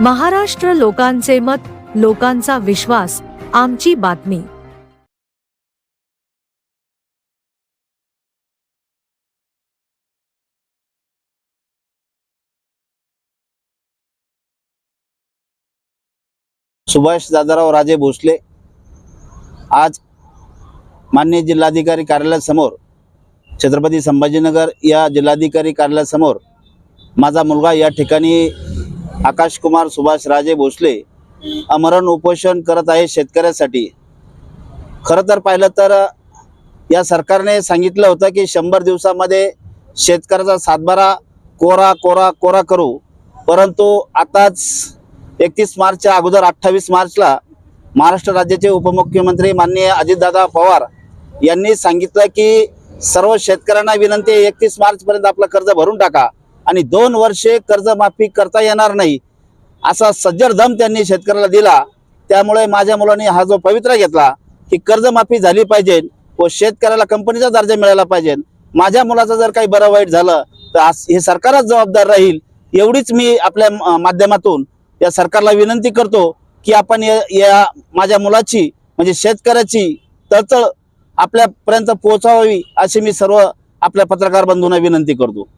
महाराष्ट्र लोकांचे मत लोकांचा विश्वास आमची बातमी. सुभाष दादाराव राजे भोसले आज मान्य जिल्हाधिकारी कार्यालयासमोर छत्रपती संभाजीनगर या जिल्हाधिकारी कार्यालयासमोर माझा मुलगा या ठिकाणी आकाश कुमार सुभाष राजे भोसले अमरण उपोषण करत आहे शेतकऱ्यासाठी. खरं तर पाहिलं तर या सरकारने सांगितलं होतं की शंभर दिवसामध्ये शेतकऱ्याचा सातबारा कोरा कोरा कोरा करू. परंतु आताच एकतीस मार्चच्या अगोदर अठ्ठावीस मार्चला महाराष्ट्र राज्याचे उपमुख्यमंत्री माननीय अजितदादा पवार यांनी सांगितलं की सर्व शेतकऱ्यांना विनंती आहे एकतीस मार्चपर्यंत आपलं कर्ज भरून टाका. आणि दोन वर्षे कर्जमाफी करता येणार नाही असा सज्जर धम त्यांनी शेतकऱ्याला दिला. त्यामुळे माझ्या मुलांनी हा जो पवित्रा घेतला की कर्जमाफी झाली पाहिजे व शेतकऱ्याला कंपनीचा दर्जा मिळाला पाहिजे. माझ्या मुलाचं जर काही बरं वाईट झालं तर हे सरकारच जबाबदार राहील एवढीच मी आपल्या माध्यमातून या सरकारला विनंती करतो की आपण या या माझ्या मुलाची म्हणजे शेतकऱ्याची तळतळ आपल्यापर्यंत पोहोचावी अशी मी सर्व आपल्या पत्रकार बंधूंना विनंती करतो.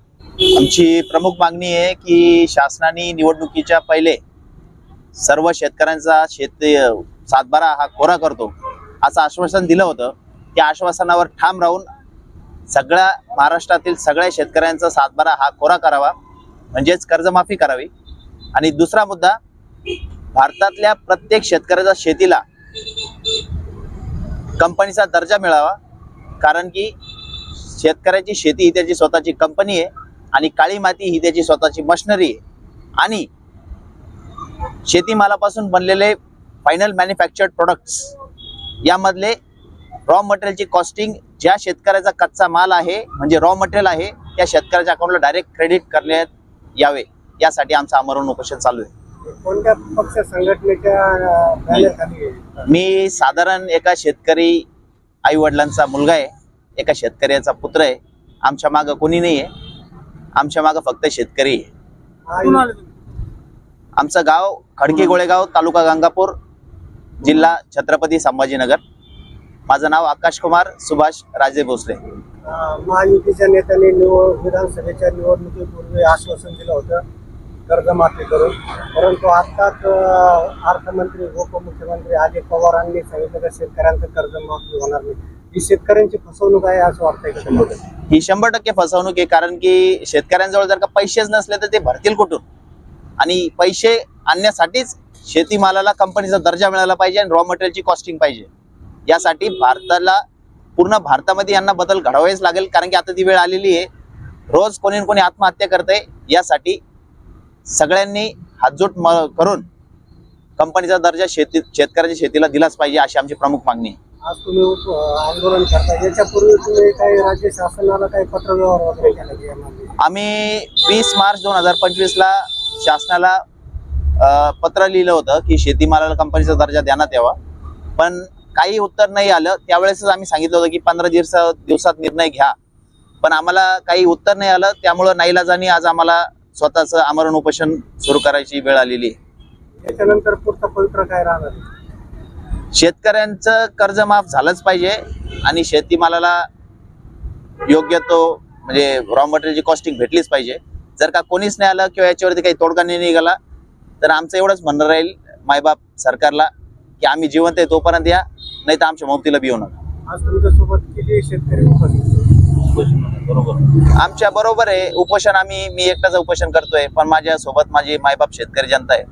आमची प्रमुख मागणी आहे की शासनाने निवडणुकीच्या पहिले सर्व शेतकऱ्यांचा शेत सातबारा हा कोरा करतो. असं आश्वासन दिलं होतं. त्या आश्वासनावर ठाम राहून सगळ्या महाराष्ट्रातील सगळ्या शेतकऱ्यांचा सातबारा हा कोरा करावा. म्हणजेच कर्जमाफी करावी. आणि दुसरा मुद्दा भारतातल्या प्रत्येक शेतकऱ्याच्या शेतीला कंपनीचा दर्जा मिळावा. कारण की शेतकऱ्याची शेती ही त्याची स्वतःची कंपनी आहे. आणि काळी माती ही त्याची स्वतःची मशिनरी आहे. आणि शेतीमालापासून बनलेले फायनल मॅन्युफॅक्चर्ड प्रोडक्ट्स यामधले रॉ मटेरियलची कॉस्टिंग ज्या शेतकऱ्याचा कच्चा माल आहे म्हणजे रॉ मटेरियल आहे त्या शेतकऱ्याच्या अकाउंटला डायरेक्ट क्रेडिट करण्यात यावे. यासाठी आमचं आमरण उपोषण चालू आहे. कोणत्या पक्ष संघटनेच्या? मी साधारण एका शेतकरी आई वडिलांचा मुलगा आहे एका शेतकऱ्याचा पुत्र आहे. आमच्या मागं कोणी नाही आहे आमच्या मागं फक्त शेतकरी आहे. आमचं गाव खडकी गोळेगाव तालुका गंगापूर जिल्हा छत्रपती संभाजीनगर. माझं नाव आकाश कुमार सुभाष राजे भोसले. महायुतीच्या नेत्यांनी निवड विधानसभेच्या निवडणुकीपूर्वी आश्वासन दिलं होतं कर्जमाफी करून. परंतु आताच अं, अर्थमंत्री उपमुख्यमंत्री अजित पवारांनी सांगितलं की शेतकऱ्यांचं कर्जमाफी होणार नाही. ही शेतकऱ्यांची फसवणूक आहे असं वाटतंय ही शंभर टक्के फसवणूक आहे कारण की शेतकऱ्यांजवळ जर का पैसेच नसले तर ते भरतील कुठून? आणि पैसे आणण्यासाठीच शेतीमालाला कंपनीचा दर्जा मिळाला पाहिजे आणि रॉ मटेरियलची कॉस्टिंग पाहिजे. यासाठी भारताला पूर्ण भारतामध्ये यांना बदल घडवावेच लागेल कारण की आता ती वेळ आलेली आहे. रोज कोणी कोणी आत्महत्या करते यासाठी सगळ्यांनी हातजोट करून कंपनीचा दर्जा शेती शेतकऱ्याच्या शेतीला दिलाच पाहिजे अशी आमची प्रमुख मागणी आहे. आज तुम्ही आंदोलन करता याच्यापूर्वी तुम्ही काही राज्य शासनाला काही पत्रव्यवहार वगैरे केला की यामध्ये? आम्ही वीस मार्च दोन हजार पंचवीस ला शासनाला अ, पत्र लिहिलं होतं की शेतीमालाला कंपनीचा दर्जा देण्यात यावा. पण काही उत्तर नाही आलं. त्यावेळेसच आम्ही सांगितलं होतं की पंधरा दिवस दिवसात निर्णय घ्या. पण आम्हाला काही उत्तर नाही आलं. त्यामुळं नाईलाजानी आज आम्हाला स्वतःचं आमरण उपोषण सुरू करायची वेळ आलेली आहे. त्याच्यानंतर पुढचा पवित्र काय राहणार? शेतकऱ्यांचं कर्ज माफ झालंच पाहिजे आणि शेतीमालाला योग्य तो म्हणजे रॉ मटेरियलची कॉस्टिंग भेटलीच पाहिजे. जर का कोणीच नाही आलं किंवा याच्यावरती काही तोडगा नाही निघाला तर आमचं एवढंच म्हणणं राहील मायबाप सरकारला की आम्ही जिवंत आहे तोपर्यंत या नाही तर आमच्या ममतीला बी येऊ नका. आज तुमच्यासोबत किती शेतकरी आहेत? आमच्या बरोबर आहे उपोषण आम्ही मी एकटाच उपोषण करतोय पण माझ्या सोबत माझी मायबाप शेतकरी जनता आहे.